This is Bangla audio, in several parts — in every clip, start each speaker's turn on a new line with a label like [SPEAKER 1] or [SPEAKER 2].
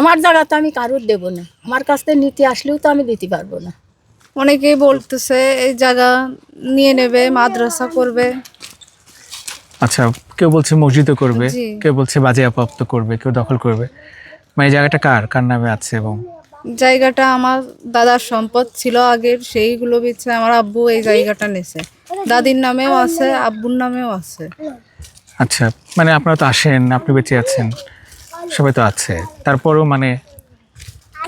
[SPEAKER 1] আমার জায়গা তো আমি কারুর দেবো না। আমার কাছ থেকে নিতে আসলেও তো আমি দিতে পারব না।
[SPEAKER 2] অনেকেই বলতেছে এই জায়গা নিয়ে নেবে মাদ্রাসা করবে।
[SPEAKER 3] আচ্ছা কেউ বলছে মসজিদও করবে
[SPEAKER 2] জি।
[SPEAKER 3] কেউ বলছে বাজেয়াপ্ত করবে কেউ দখল করবে। মানে এই জায়গাটা কার কার নামে আছে এবং?
[SPEAKER 2] জায়গাটা আমার দাদার সম্পদ ছিল আগের সেইগুলো বেছে আমার আব্বু এই জায়গাটা নেছে। দাদির নামেও আছে আব্বুর নামেও আছে।
[SPEAKER 3] আচ্ছা মানে আপনারা তো আসেন আপনি বেঁচে আছেন। সবাই তো আছে। তারপরেও মানে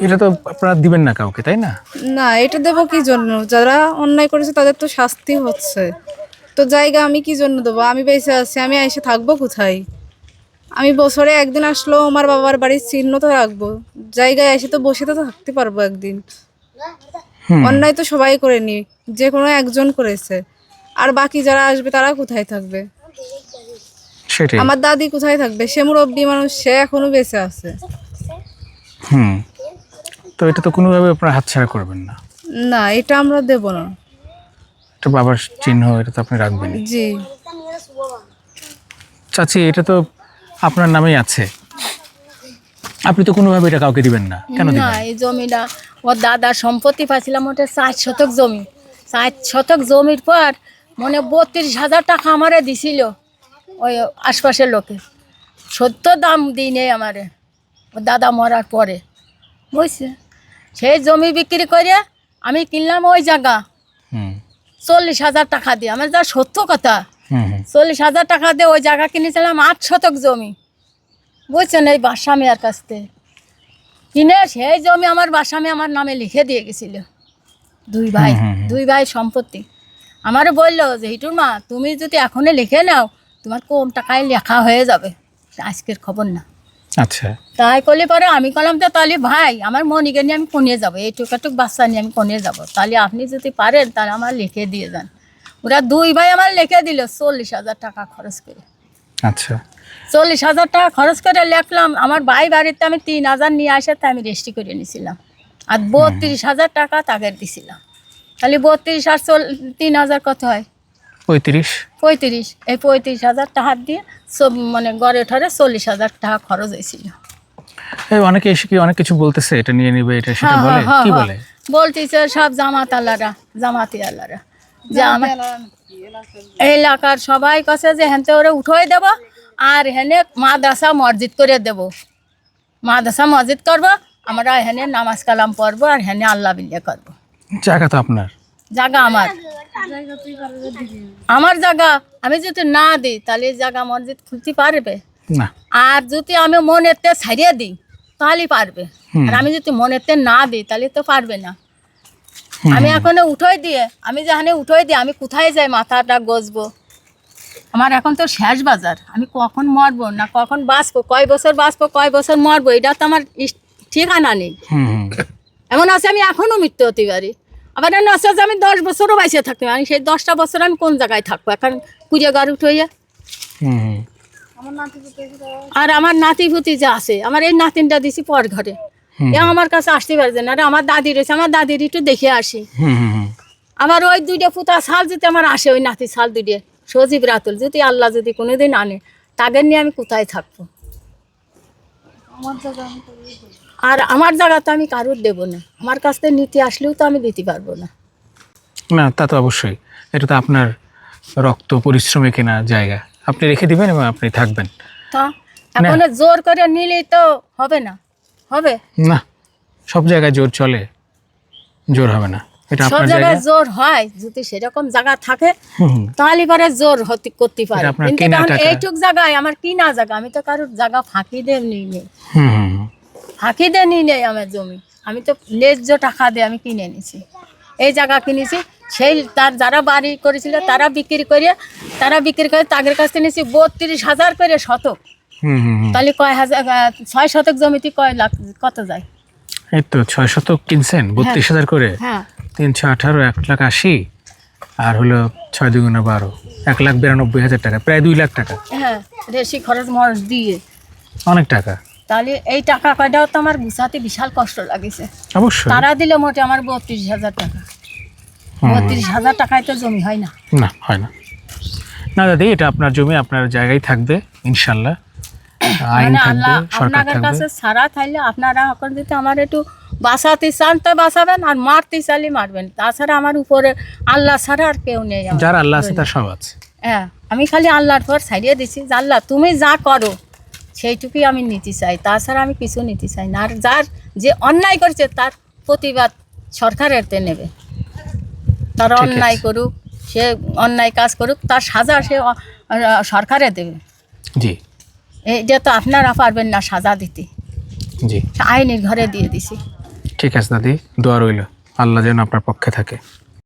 [SPEAKER 3] এটা তো আপনারা দিবেন না কাউকে তাই না?
[SPEAKER 2] না এটা দেবো কি জন্য? যারা অন্যায় করেছে তাদের তো শাস্তি হচ্ছে। তো জায়গা আমি কি জন্য দেবো? আমি বেঁচে আছি আমি এসে থাকব কোথায়? আমি বছরে একদিন আসলেও আমার বাবার বাড়ির চিহ্ন তো রাখব। জায়গায় এসে তো বসে তো থাকতে পারব একদিন। অন্যায় তো সবাই করেনি যে কোনো একজন করেছে। আর বাকি যারা আসবে তারা কোথায় থাকবে?
[SPEAKER 3] সেটাই।
[SPEAKER 2] আমার দাদি কোথায় থাকবে? সে মুরব্বী মানুষ সে এখনও বেঁচে আছে।
[SPEAKER 3] হুম। তো এটা তো কোনোভাবে আপনারা হাতছাড়া করবেন না।
[SPEAKER 2] না এটা আমরা দেব না।
[SPEAKER 3] এটা বাবার চিহ্ন এটা তো আপনি রাখবেন।
[SPEAKER 2] জি।
[SPEAKER 3] চাচি এটা তো আপনার নামেই আছে। আপনি তো কোনোভাবে এটা কাউকে দিবেন না। কেন
[SPEAKER 1] না
[SPEAKER 3] দিবেন?
[SPEAKER 1] এই জমিটা ওর দাদা সম্পত্তি পাচ্ছিলাম ওটা ষাট শতক জমি। ষাট শতক জমির পর মনে বত্রিশ হাজার টাকা আমারে দিছিল। ওই আশপাশের লোকে। সত্য দাম দিই নেই আমারে। দাদা মরার পরে। বুঝছে? সেই জমি বিক্রি করে আমি কিনলাম ওই জায়গা। চল্লিশ হাজার টাকা দিয়ে। আমার যা সত্য কথা। চল্লিশ হাজার টাকা দিয়ে ওই জায়গা কিনেছিলাম আট শতক জমি। বুঝছেন এই বাসামিয়ার কাছ থেকে। কিনে সেই জমি আমার বাসামি আমার নামে লিখে দিয়ে গেছিল। দুই ভাই। দুই ভাই সম্পত্তি। আমারও বলল যে হিটুর মা তুমি যদি এখনই লিখে নাও তোমার কম টাকায় লেখা হয়ে যাবে। আজকের খবর না।
[SPEAKER 3] আচ্ছা।
[SPEAKER 1] তাই করলে পরে আমি করলাম তো তাহলে ভাই আমার মনিকে নিয়ে আমি কোনে যাব? এই টুকাটুক বাচ্চা নিয়ে আমি কোনে যাব? তাহলে আপনি যদি পারেন তাহলে আমার লিখে দিয়ে যান ওরা দুই ভাই আমার লিখে দিল চল্লিশ হাজার টাকা খরচ করে।
[SPEAKER 3] আচ্ছা।
[SPEAKER 1] চল্লিশ হাজার টাকা খরচ করে লিখলাম আমার ভাই বাড়িতে আমি তিন হাজার নিয়ে আসে তাই আমি রেজিস্ট্রি করে নিয়েছিলাম। আর বত্রিশ হাজার টাকা তাকে দিছিলাম। তাহলে বত্রিশ আর চল- তিন হাজার কত হয়?
[SPEAKER 3] পঁয়ত্রিশ।
[SPEAKER 1] পঁয়ত্রিশ। এই পঁয়ত্রিশ হাজার টাকা দিয়ে সব মানে গড়ে ঠরে চল্লিশ হাজার টাকা খরচ হয়েছিল।
[SPEAKER 3] অনেকে এসে কি অনেক কিছু বলতেছে এটা নিয়ে নিবে এটা সেটা
[SPEAKER 1] হ্যাঁ,
[SPEAKER 3] বলে?
[SPEAKER 1] হ্যাঁ, হ্যাঁ,
[SPEAKER 3] কি। বলে?
[SPEAKER 1] বলতেছে সব জামাত আল্লাহরা জামাতি আল্লাহরা। যে আমার এলাকার সবাই কাছে যে হেনতে ওরে উঠোই দেব আর হেনে মাদ্রাসা মসজিদ করে দেব। মাদ্রাসা মসজিদ করব আমরা হেনে নামাজ কালাম পড়ব আর হেনে আল্লাহ বিল্লে করব।
[SPEAKER 3] জায়গা তো আপনার।
[SPEAKER 1] জায়গা আমার। আমার জায়গা আমি যদি না দিই তাহলে এই জায়গা মসজিদ খুলতে পারবে?
[SPEAKER 3] না।
[SPEAKER 1] আর যদি আমি মনেতে ছাড়িয়ে দিই তাহলে পারবে। আর আমি যদি মনেতে না দিই তাহলে তো পারবে না। আমি এখন উঠোই দিয়ে আমি যেখানে উঠোই দিয়ে আমি কোথায় যাই মাথাটা গজবো? আমার এখন তো শেষ বাজার। আমি কখন মরবো না কখন বাঁচবো কয় বছর বাঁচবো কয় বছর মরবো এটা তো আমার ঠিকানা নেই। এমন আছে আমি এখনও মৃত্যু হতে পারি আবার এমন আছে যে আমি দশ বছরও বাইসে থাকতে আমি সেই দশটা বছর আমি কোন জায়গায় থাকব? এখন কুড়িয়ে গাড়ি উঠইয়া আর আমার নাতি ফুতি যে আছে আমার এই নাতিনটা দিছি পর ঘরে। এ আমার কাছে আসতে পারছে না আমার দাদি রয়েছে আমার দাদির একটু দেখে আসি।
[SPEAKER 3] হুম হুম হুম।
[SPEAKER 1] ওই দুইটা পুতা শাল যদি আমার আসে ওই নাতি শাল দুইটা সজীব রাতুল যদি আল্লাহ যদি কোনোদিন আনে তাদের নিয়ে আমি কোথায় থাকব? আর আমার জায়গা তো আমি কারুর দেবো না। আমার কাছ থেকে নিতে আসলেও তো আমি দিতে পারব না।
[SPEAKER 3] না তা তো অবশ্যই। এটা তো আপনার রক্ত পরিশ্রমে কেনা জায়গা। আপনি রেখে দিবেন এবং আপনি থাকবেন।
[SPEAKER 1] তা? এখন জোর করে নিলেই তো হবে না। হবে?
[SPEAKER 3] না সব জায়গায় জোর চলে জোর হবে না। এটা
[SPEAKER 1] সব জায়গায় জোর হয়। যদি সেরকম জায়গা থাকে। তাহলে পরে জোর হতে করতে পারে। কিন্তু। এইটুক জায়গায় আমার কিনা জায়গা। আমি তো কারোর জায়গা ফাঁকি দিয়ে নিই
[SPEAKER 3] হুম।
[SPEAKER 1] ফাঁকি দিয়ে নিই নেই আমার জমি। আমি তো ন্যায্য টাকা দিয়ে আমি কিনে নিছি এই জায়গা কিনেছি সেই তার যারা বাড়ি করেছিল তারা বিক্রি করে তারা বিক্রি করে তাদের কাছ থেকে নিয়েছি বত্রিশ হাজার করে শতক।
[SPEAKER 3] হুম হুম হুম।
[SPEAKER 1] তাহলে কয় হাজার ছয় শতক জমিতে কয় লাখ কত যায়?
[SPEAKER 3] এই তো ছয় শতক কিনছেন বত্রিশ হাজার করে?
[SPEAKER 1] হ্যাঁ।
[SPEAKER 3] তিনশো আঠারো এক লাখ আশি আর হলো ছয় দুগুণে বারো এক লাখ বিরানব্বই হাজার টাকা প্রায় দুই লাখ টাকা।
[SPEAKER 1] হ্যাঁ রেশি খরচ মরচ দিয়ে।
[SPEAKER 3] অনেক টাকা।
[SPEAKER 1] তাহলে এই টাকা কয়টাও তো আমার গুছাতে বিশাল কষ্ট লাগেছে।
[SPEAKER 3] অবশ্যই।
[SPEAKER 1] তারা দিলে মোটে আমার বত্রিশ হাজার টাকা। বত্রিশ হাজার টাকায় তো জমি হয় না।
[SPEAKER 3] না হয় না। না দাদি এটা আপনার জমি আপনার জায়গায় থাকবে ইনশাল্লাহ। আইন
[SPEAKER 1] মানে
[SPEAKER 3] থাকবে
[SPEAKER 1] আল্লাহ
[SPEAKER 3] সরকার থাকবে।
[SPEAKER 1] কাছে সারা থাইলে আপনারা এখন যদি আমার একটু বাঁচাতে চান তো বাঁচাবেন আর মারতে চাইলে মারবেন। তাছাড়া আমার উপরে আল্লাহ ছাড়া আর কেউ নেই।
[SPEAKER 3] যার আল্লাহ আছে তার সব আছে।
[SPEAKER 1] হ্যাঁ আমি খালি আল্লাহর পর ছাড়িয়ে দিছি। আল্লাহ তুমি যা করো সেইটুকুই আমি নিতে চাই। তাছাড়া আমি কিছু নিতে চাই না। আর যার যে অন্যায় করছে তার প্রতিবাদ সরকারের তে নেবে। তার অন্যায় করুক সে অন্যায় কাজ করুক তার সাজা সে সরকারে দেবে।
[SPEAKER 3] জি।
[SPEAKER 1] এইটা তো আপনারা পারবেন না সাজা দিতে।
[SPEAKER 3] জি।
[SPEAKER 1] আইনের ঘরে দিয়ে দিছি।
[SPEAKER 3] ঠিক আছে দাদি দোয়া রইল। আল্লাহ যেন আপনার পক্ষে থাকে।